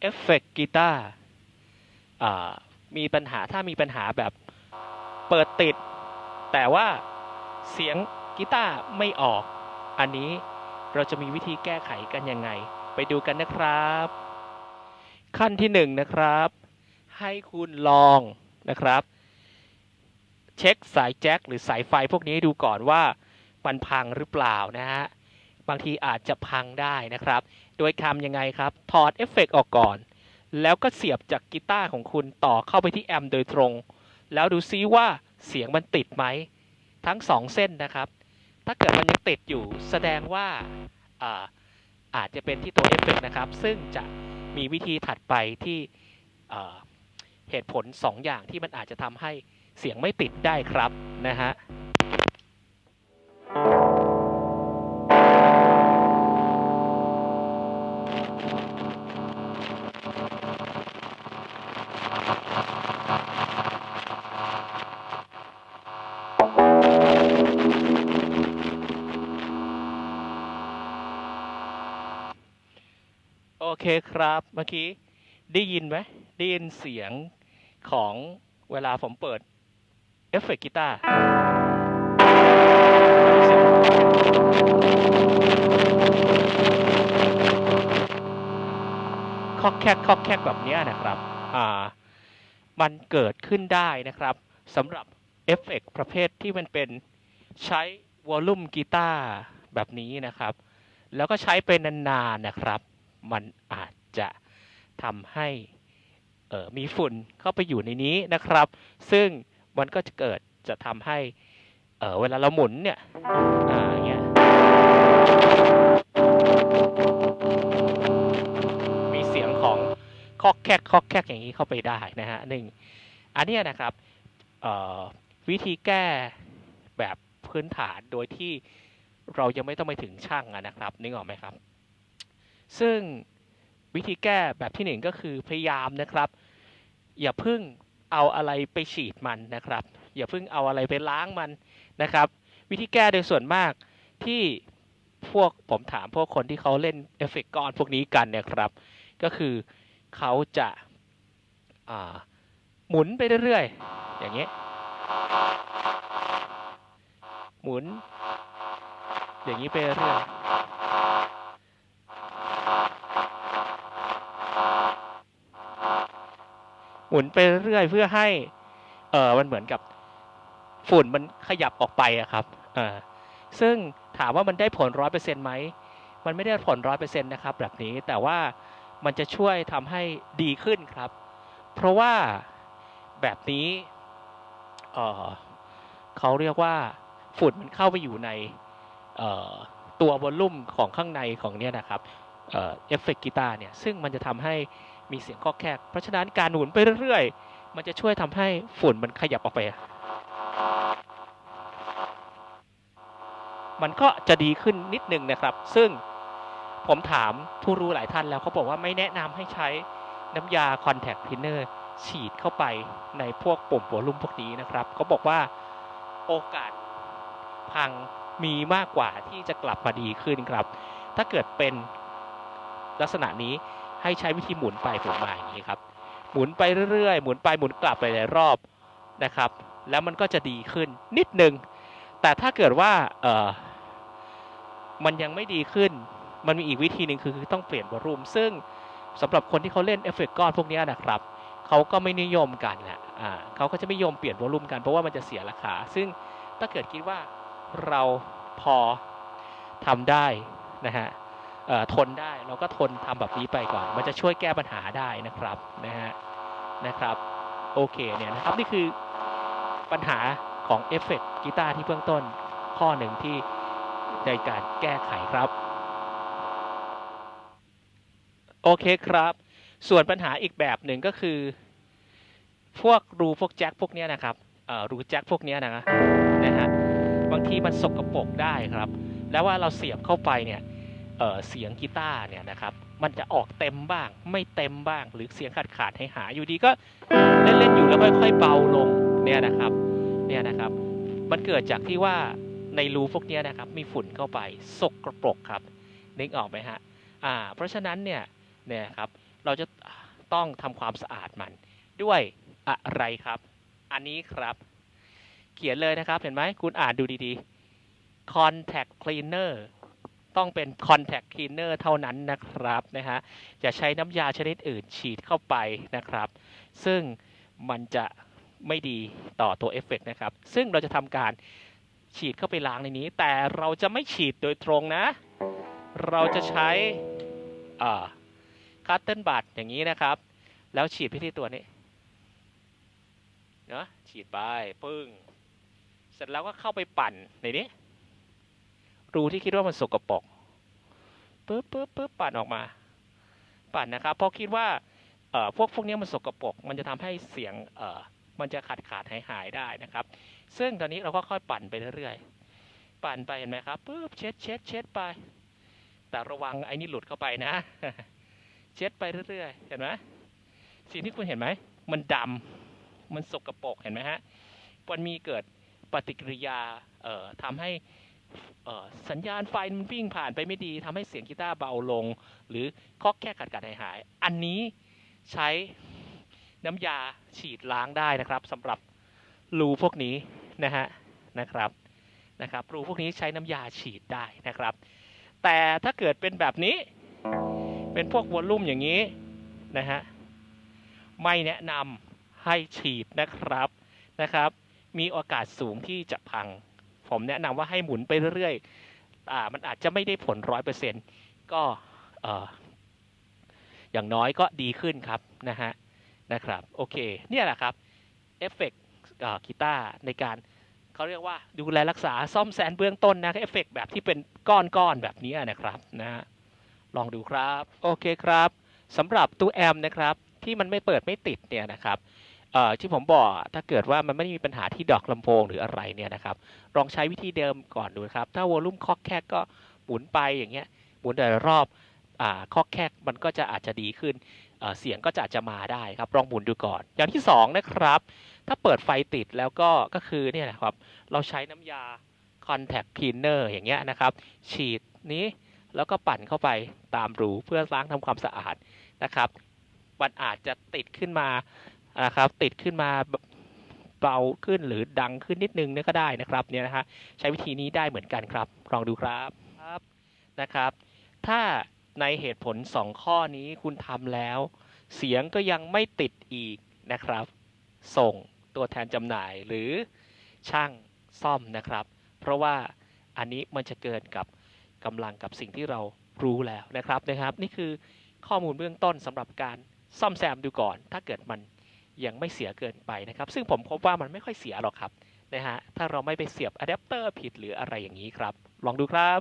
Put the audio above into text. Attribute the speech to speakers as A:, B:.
A: เอฟเฟกต์กีตาร์มีปัญหาถ้ามีปัญหาแบบเปิดติด แต่ว่าเสียงกีตาร์ไม่ออก อันนี้เราจะมีวิธีแก้ไขกันยังไง ไปดูกันนะครับ ขั้นที่หนึ่งนะครับ ให้คุณลองนะครับ เช็คสายแจ็คหรือสายไฟพวกนี้ดูก่อนว่ามันพังหรือเปล่านะฮะบางทีอาจจะพังได้นะครับ โดยทำยังไงครับ ถอดเอฟเฟกต์ออกก่อน แล้วก็เสียบจากกีตาร์ของคุณต่อเข้าไปที่แอมป์โดยตรง แล้วดูซิว่าเสียงมันติดไหม ทั้งสองเส้นนะครับ ถ้าเกิดมันยังติดอยู่แสดงว่าอาอาจจะเป็นที่ตัวเอฟเฟกต์นะครับ ซึ่งจะมีวิธีถัดไปที่เหตุผล 2 อย่างที่มันอาจจะทำให้เสียงไม่ติดได้ครับนะฮะ เคครับเมื่อกี้ได้ยินไหมได้ยินเสียงของเวลาผมเปิดเอฟเฟกต์กีตาร์คอกแคกคอกแคกแบบนี้นะครับอ่ามันเกิดขึ้นได้นะครับสำหรับเอฟเฟกต์ประเภทที่มันเป็นใช้วอลลุ่มกีตาร์แบบนี้นะครับ แล้วก็ใช้เป็นนานๆนะครับ มันอาจจะทำให้เออมีฝุ่นเข้าไปอยู่ในนี้นะครับ ซึ่งมันก็จะเกิดจะทำให้เออเวลาเราหมุนเนี่ยอ่าเงี้ยมีเสียงของคอกแคกคอกแคกอย่างนี้เข้าไปได้นะฮะหนึ่งอันนี้นะครับวิธีแก้แบบพื้นฐานโดยที่เรายังไม่ต้องไปถึงช่างนะครับนึกออกไหมครับ ซึ่งวิธีแก้แบบที่หนึ่งก็คือพยายามนะครับ อย่าเพิ่งเอาอะไรไปฉีดมันนะครับ อย่าเพิ่งเอาอะไรไปล้างมันนะครับ วิธีแก้โดยส่วนมากที่พวกผมถามพวกคนที่เขาเล่นเอฟเฟกต์ก้อนพวกนี้กันเนี่ยครับ ก็คือเขาจะาหมุนไปเรื่อยๆ อย่างเงี้ยหมุน อย่างนี้ไปเรื่อย หมุนไปเรื่อยเพื่อให้ เออมันเหมือนกับฝุ่นมันขยับออกไปอะครับเออซึ่งถามว่ามันได้ผลร้อยเปอร์เซ็นต์ไหมมันไม่ได้ผลร้อยเปอร์เซ็นต์นะครับ แบบนี้แต่ว่ามันจะช่วยทำให้ดีขึ้นครับ เพราะว่าแบบนี้เออเขาเรียกว่าฝุ่นมันเข้าไปอยู่ในเออตัววอลลุ่มของข้างในของเนี่ยนะครับเออเอฟเฟกต์กีตาร์เนี่ยซึ่งมันจะทำให้ มีเสียงข้อแคกเพราะฉะนั้นการหมุนไปเรื่อยๆ มันจะช่วยทำให้ฝุ่นมันขยับออกไป มันก็จะดีขึ้นนิดนึงนะครับ ซึ่งผมถามผู้รู้หลายท่านแล้วเขาบอกว่าไม่แนะนำให้ใช้น้ำยาคอนแทคทินเนอร์ฉีดเข้าไปในพวกปุ่มวอลลุ่มพวกนี้นะครับเขาบอกว่าโอกาสพังมีมากกว่าที่จะกลับมาดีขึ้นครับ ถ้าเกิดเป็นลักษณะนี้ ให้ใช้วิธีหมุนไปหมุนมาอย่างนี้ครับหมุนไปเรื่อยๆ หมุนไปหมุนกลับไปหลายรอบนะครับ แล้วมันก็จะดีขึ้นนิดนึง แต่ถ้าเกิดว่าเออมันยังไม่ดีขึ้น มันมีอีกวิธีหนึ่งคือต้องเปลี่ยนวอลุ่มซึ่งสำหรับคนที่เขาเล่นเอฟเฟกต์ก้อนพวกนี้นะครับเขาก็ไม่นิยมกันแหละอ่าเขาก็จะไม่ยอมเปลี่ยนวอลุ่มกันเพราะว่ามันจะเสียราคา ซึ่งถ้าเกิดคิดว่าเราพอทำได้นะฮะ ทนได้เราก็ทนทำแบบนี้ไปก่อน มันจะช่วยแก้ปัญหาได้นะครับนะฮะนะครับโอเคเนี่ยนะครับนี่คือปัญหาของเอฟเฟกต์กีตาร์ที่เบื้องต้นข้อหนึ่งที่ในการแก้ไขครับ โอเคครับ ส่วนปัญหาอีกแบบหนึ่งก็คือ พวกรูพวกแจ็คพวกเนี้ยนะครับเอ่อรูแจ็คพวกเนี้ยนะนะฮะบางทีมันสกปรกได้ครับ แล้วว่าเราเสียบเข้าไปเนี่ย เออเสียงกีตาร์เนี่ยนะครับมันจะออกเต็มบ้าง ไม่เต็มบ้าง หรือเสียงขาดขาดหายหายอยู่ดีก็เล่นเล่นๆอยู่แล้วค่อยๆเบาลงเนี่ยนะครับเนี่ยนะครับ มันเกิดจากที่ว่าในรูพวกเนี้ยนะครับมีฝุ่นเข้าไปสกปรกครับนึกออกไหมฮะอ่าเพราะฉะนั้นเนี่ยเนี่ยครับเราจะต้องทำความสะอาดมัน ด้วยอะไรครับ อันนี้ครับ เขียนเลยนะครับเห็นไหมคุณอ่านดูดีๆ contact cleaner ต้องเป็น contact cleaner เท่านั้นนะครับนะฮะจะใช้น้ำยาชนิดอื่นฉีดเข้าไปนะครับ ซึ่งมันจะไม่ดีต่อตัวเอฟเฟกต์นะครับ ซึ่งเราจะทำการฉีดเข้าไปล้างในนี้ แต่เราจะไม่ฉีดโดยตรงนะ เราจะใช้คัตเติลบัตอย่างนี้นะครับ แล้วฉีดไปที่ตัวนี้เนาะฉีดไปปึ้ง เสร็จแล้วก็เข้าไปปั่นในนี้ รูที่คิดว่ามันสกปรกปึ๊บปึ๊บปึ๊บปั่นออกมา ปั่นนะครับ เพราะคิดว่าเอ่อพวกพวกนี้มันสกปรกมันจะทำให้เสียงเอ่อมันจะขาดขาดหายหายได้นะครับ ซึ่งตอนนี้เราก็ค่อยปั่นไปเรื่อยๆ ปั่นไปเห็นไหมครับปึ๊บเช็ดเช็ดเช็ดไป แต่ระวังไอ้นี่หลุดเข้าไปนะ เช็ดไปเรื่อยๆ เห็นไหมสิ่งที่คุณเห็นไหม มันดำมันสกปรกเห็นไหมฮะ มันมีเกิดปฏิกิริยาเอ่อทำให้ สัญญาณไฟมันวิ่งผ่านไปไม่ดีทำให้เสียงกีตาร์เบาลง หรือคอกแค่กัดกัดหายหาย อันนี้ใช้น้ำยาฉีดล้างได้นะครับสำหรับรูพวกนี้นะฮะนะครับนะครับรูพวกนี้ใช้น้ำยาฉีดได้นะครับ แต่ถ้าเกิดเป็นแบบนี้ เป็นพวกวอลลุ่มอย่างนี้นะฮะไม่แนะนำให้ฉีดนะครับนะครับ มีโอกาสสูงที่จะพัง ผมแนะนำว่าให้หมุนไปเรื่อยๆอ่ามันอาจจะไม่ได้ผลร้อยเปอร์เซ็นต์ก็เอออย่างน้อยก็ดีขึ้นครับนะฮะนะครับโอเคเนี่ยแหละครับเอฟเฟกต์กีตาร์ในการเขาเรียกว่าดูแลรักษาซ่อมแซมเบื้องต้นนะเอฟเฟกต์แบบที่เป็นก้อนๆแบบนี้นะครับนะฮะลองดูครับ โอเคครับสำหรับตู้แอมนะครับ ที่มันไม่เปิดไม่ติดเนี่ยนะครับ ที่ผมบอกถ้าเกิดว่ามันไม่ได้มีปัญหาที่ดอกลำโพงหรืออะไรเนี่ยนะครับลองใช้วิธีเดิมก่อนดูครับ ถ้าวอลลุ่มคอกแคกก็หมุนไปอย่างเงี้ยหมุนแต่รอบอ่าคอกแคกมันก็จะอาจจะดีขึ้นเเสียงก็จะอาจจะมาได้ครับลองหมุนดูก่อน อย่างที่สองนะครับ ถ้าเปิดไฟติดแล้วก็ก็คือเนี่ยนะครับเราใช้น้ำยา contact cleaner อย่างเงี้ยนะครับ ฉีดนี้แล้วก็ปั่นเข้าไปตามรูเพื่อล้างทำความสะอาดนะครับ มันอาจจะติดขึ้นมา นะครับ ติดขึ้นมาเบาขึ้นหรือดังขึ้นนิดนึงเนี่ยก็ได้นะครับเนี่ยนะฮะใช้วิธีนี้ได้เหมือนกันครับลองดูครับครับนะครับ ถ้าในเหตุผล 2 ข้อนี้คุณทำแล้ว เสียงก็ยังไม่ติดอีกนะครับ ส่งตัวแทนจำหน่ายหรือช่างซ่อมนะครับ เพราะว่าอันนี้มันจะเกินกับกำลังกับสิ่งที่เรารู้แล้วนะครับนะครับ นี่คือข้อมูลเบื้องต้นสำหรับการซ่อมแซมดูก่อน ถ้าเกิดมัน ยังไม่เสียเกินไปนะครับ ซึ่งผมพบว่ามันไม่ค่อยเสียหรอกครับนะฮะถ้าเราไม่ไปเสียบอะแดปเตอร์ผิดหรืออะไรอย่างนี้ครับ ลองดูครับ